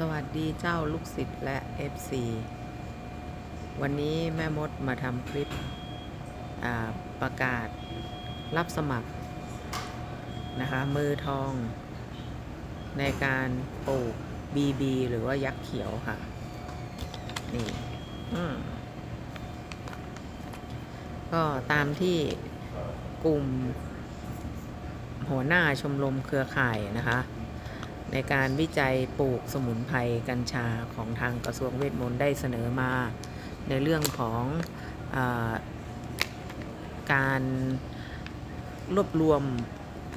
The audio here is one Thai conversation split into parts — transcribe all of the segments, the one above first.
สวัสดีเจ้าลูกศิษย์และ FC วันนี้แม่มดมาทำคลิปประกาศรับสมัครนะคะมือทอง ในการปลูก BB หรือว่ายักษ์เขียวค่ะ นี่ก็ตามที่กลุ่มหัวหน้าชมรมเครือข่ายนะคะ ในการวิจัยปลูกสมุนไพรกัญชาของทางกระทรวงเวทมนต์ได้เสนอมา ในเรื่องของอาการรวบรวม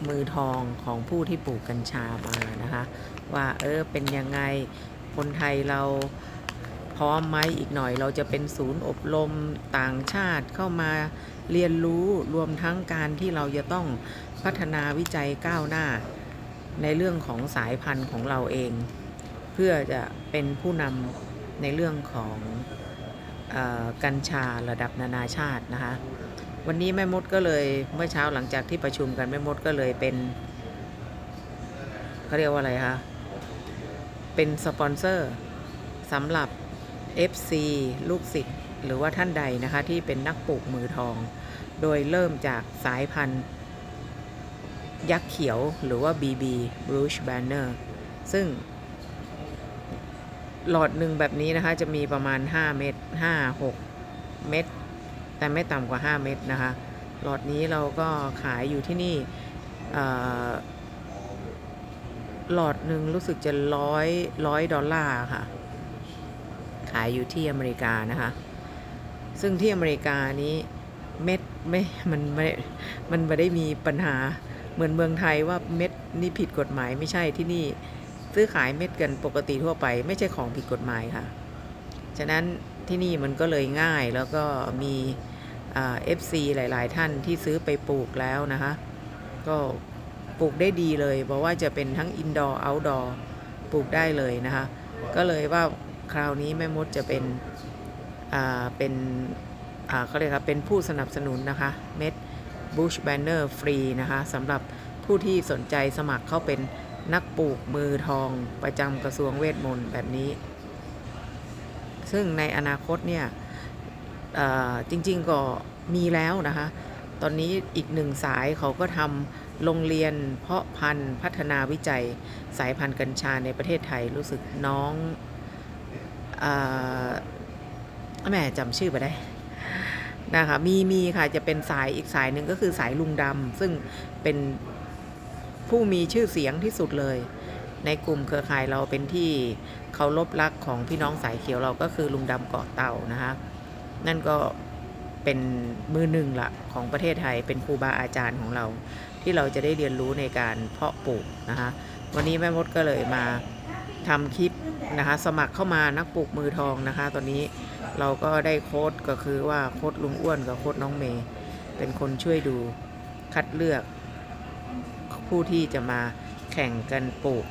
มือทองของผู้ที่ปลูกกัญชามานะคะ ว่าเออเป็นยังไงคนไทยเราพร้อมไหมอีกหน่อยเราจะเป็นศูนย์อบรมต่างชาติเข้ามาเรียนรู้รวมทั้งการที่เราจะต้องพัฒนาวิจัยก้าวหน้า ในเรื่องของสายพันธุ์ของเราเอง เพื่อจะเป็นผู้นำในเรื่องของออกัญชาระดับนานาชาตินะคะวันนี้แม่มดก็เลยเมื่อเช้าหลังจากที่ประชุมกันแม่มดก็เลยเป็นเขาเรียกว่าอะไรคะเป็นสปอนเซอร์สำหรับ FC ลูกศิษย์หรือว่าท่านใดนะคะที่เป็นนักปลูกมือทอง โดยเริ่มจากสายพันธุ์ ยักษ์เขียวหรือว่า BB Bruce Banner ซึ่ง หลอดหนึ่งแบบนี้นะคะ จะมีประมาณ 5 เม็ด5 6 เม็ดแต่ไม่ต่ำกว่า 5 เม็ดนะคะ หลอดนี้เราก็ขายอยู่ที่นี่หลอดหนึ่งรู้สึกจะร้อยร้อยดอลลาร์ค่ะ ขายอยู่ที่อเมริกานะคะ ซึ่งที่อเมริกานี้เม็ดไม่มันไม่มันไม่ได้มีปัญหา เหมือนเมืองไทยว่าเม็ดนี่ผิดกฎหมายไม่ใช่ที่นี่ซื้อขายเม็ดกันปกติทั่วไป ไม่ใช่ของผิดกฎหมายค่ะ ฉะนั้นที่นี่มันก็เลยง่ายแล้วก็มีเอฟซีหลาย ๆ ท่านที่ซื้อไปปลูกแล้วนะคะ ก็ปลูกได้ดีเลยบอกว่าจะเป็นทั้งอินดอร์เอาท์ดอร์ปลูกได้เลยนะคะ ก็เลยว่าคราวนี้แม่มดจะเป็นเป็นเขาเรียกครับเป็นผู้สนับสนุนนะคะ เม็ด Bush Banner ฟรีนะคะสำหรับผู้ที่สนใจสมัครเข้าเป็นนักปลูกมือทองประจำกระทรวงเวทมนต์แบบนี้ ซึ่งในอนาคตเนี่ยจริงๆก็มีแล้วนะคะ ตอนนี้อีกหนึ่งสายเขาก็ทำโรงเรียนเพาะพันธุ์พัฒนาวิจัยสายพันธุ์กัญชาในประเทศไทยรู้สึกน้องอแม่จำชื่อไปได้ นะคะมีมีค่ะจะเป็นสายอีกสายหนึ่งก็คือสายลุงดำซึ่งเป็นผู้มีชื่อเสียงที่สุดเลย ในกลุ่มเครือข่ายเราเป็นที่เคารพรักของพี่น้องสายเขียวเราก็คือลุงดำเกาะเต่านะคะนั่นก็เป็นมือหนึ่งละของประเทศไทยเป็นครูบาอาจารย์ของเรา ที่เราจะได้เรียนรู้ในการเพาะปลูกนะคะวันนี้แม่มดก็เลยมาทำคลิปนะคะสมัครเข้ามานักปลูกมือทองนะคะตอนนี้ เราก็ได้โค้ดก็คือว่าโค้ดลุงอ้วนกับโค้ดน้องเมย์เป็นคนช่วยดูคัดเลือก ผู้ที่จะมาแข่งกันปลูก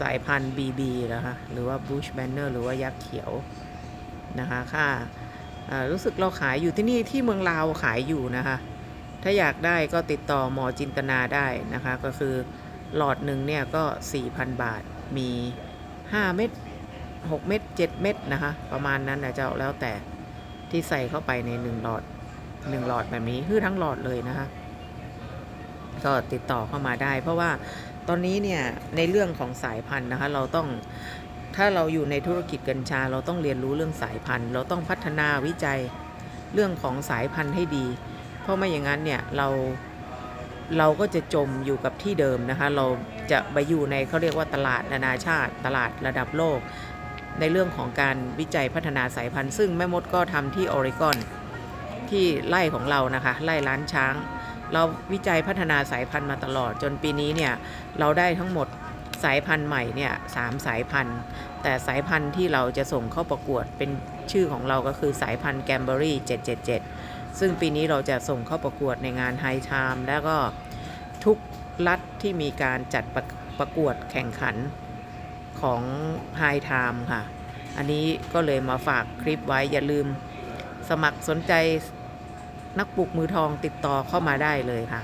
สายพันธุ์ BB นะคะหรือว่า Bush Banner หรือว่ายักษ์เขียวนะคะค่ารู้สึกเราขายอยู่ที่นี่ที่เมืองลาวขายอยู่นะคะ ถ้าอยากได้ก็ติดต่อหมอจินตนาได้นะคะ ก็คือหลอดหนึ่งเนี่ยก็ 4,000 บาทมี 5 เม็ด 6 เม็ด7 เม็ดนะคะ ประมาณนั้นนะเจ้าแล้วแต่ที่ใส่เข้าไปใน 1 หลอด 1 หลอดแบบนี้คือทั้งหลอดเลยนะคะ ก็ติดต่อเข้ามาได้ เพราะว่าตอนนี้เนี่ยในเรื่องของสายพันธุ์นะคะ เราต้องถ้าเราอยู่ในธุรกิจกัญชา เราต้องเรียนรู้เรื่องสายพันธุ์ เราต้องพัฒนาวิจัยเรื่องของสายพันธุ์ให้ดี เพราะไม่อย่างนั้นเนี่ยเราเราก็จะจมอยู่กับที่เดิมนะคะ เราจะไปอยู่ในเขาเรียกว่าตลาดนานาชาติ ตลาดระดับโลก ในเรื่องของการวิจัยพัฒนาสายพันธุ์ ซึ่งแม่มดก็ทำที่ออริกอนที่ไร่ของเรานะคะไร่ล้านช้าง เราวิจัยพัฒนาสายพันธุ์มาตลอด จนปีนี้เนี่ยเราได้ทั้งหมดสายพันธุ์ใหม่เนี่ยสามสายพันธุ์ แต่สายพันธุ์ที่เราจะส่งเข้าประกวดเป็นชื่อของเราก็คือสายพันธุ์แกมเบอรี่ 777 ซึ่งปีนี้เราจะส่งเข้าประกวดในงานไฮไทม์แล้วก็ทุกรัฐที่มีการจัดประประกวดแข่งขัน ของไฮไทม์ค่ะ อันนี้ก็เลยมาฝากคลิปไว้อย่าลืมสมัครสนใจนักปลูกมือทองติดต่อเข้ามาได้เลยค่ะ